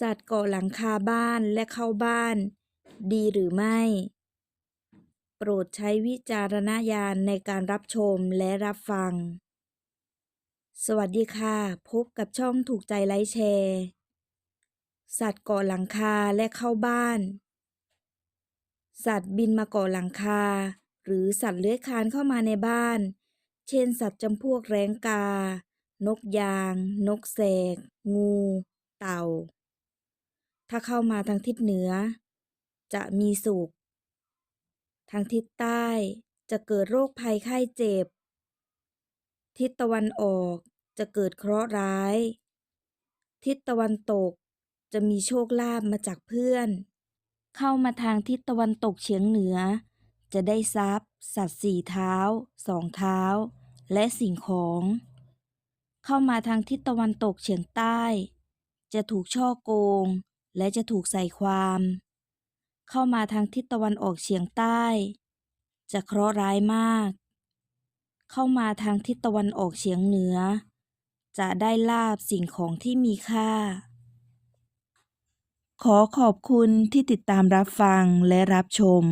สัตว์เกาะหลังคาบ้านและเข้าบ้าน ดีหรือไม่ โปรดใช้วิจารณญาณในการรับชมและรับฟัง สวัสดีค่ะ พบกับช่องถูกใจไลค์แชร์ สัตว์เกาะหลังคาและเข้าบ้าน สัตว์บินมาเกาะหลังคา หรือสัตว์เลื้อยคลานเข้ามาในบ้าน เช่น สัตว์จำพวกแร้งกา นกยาง นกแสก งู เต่า ถ้าเข้ามาทางทิศเหนือ จะมีสุข ทางทิศใต้จะเกิดโรคภัยไข้เจ็บ ทิศตะวันออกจะเกิดเคราะห์ร้าย ทิศตะวันตกจะมีโชคลาภมาจากเพื่อน เข้ามาทางทิศตะวันตกเฉียงเหนือ จะได้ทรัพย์ สัตว์สี่เท้าสองเท้า และสิ่งของ เข้ามาทางทิศตะวันตกเฉียงใต้ จะถูกช่อโกง และจะถูกใส่ความ เข้ามาทางทิศตะวันออกเฉียงใต้ จะเคราะห์ร้ายมาก เข้ามาทางทิศตะวันออกเฉียงเหนือ จะได้ลาบสิ่งของที่มีค่า ขอขอบคุณที่ติดตามรับฟังและรับชม